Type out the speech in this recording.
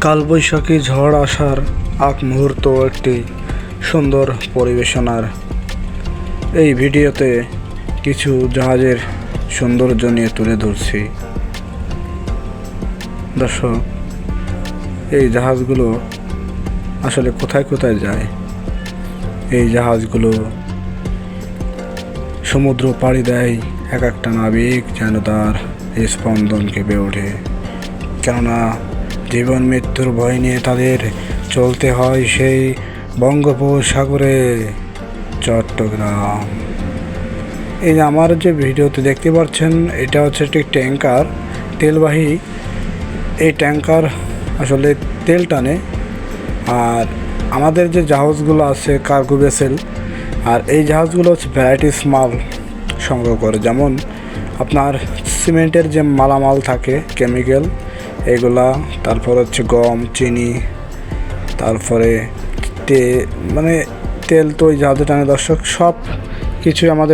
কালবৈশাখী ঝড় আসার আগ মুহূর্ত একটি সুন্দর পরিবেশনার। এই ভিডিওতে কিছু জাহাজের সৌন্দর্য নিয়ে তুলে ধরছি। দর্শক, এই জাহাজগুলো আসলে কোথায় কোথায় যায়? এই জাহাজগুলো সমুদ্র পাড়ি দেয় এক একটা নাবিক যেন তার স্পন্দন কেঁপে ওঠে। কেননা জীবন মৃত্যুর ভয় নিয়ে তাদের চলতে হয় সেই বঙ্গোপসাগরে, চট্টগ্রাম। এই যে আমার যে ভিডিওতে দেখতে পাচ্ছেন, এটা হচ্ছে একটি ট্যাঙ্কার তেলবাহী। এই ট্যাঙ্কার আসলে তেল টানে, আর আমাদের যে জাহাজগুলো আছে, কার্গো ভেসেল, আর এই জাহাজগুলো হচ্ছে ভ্যারাইটিস মাল সংগ্রহ করে। যেমন আপনার সিমেন্টের যে মালামাল থাকে, কেমিক্যাল এগুলা, তারপর হচ্ছে গম, চিনি, তারপরে তে মানে তেল, তো ওই জাহাজে টানে দর্শক, সব কিছুই আমাদের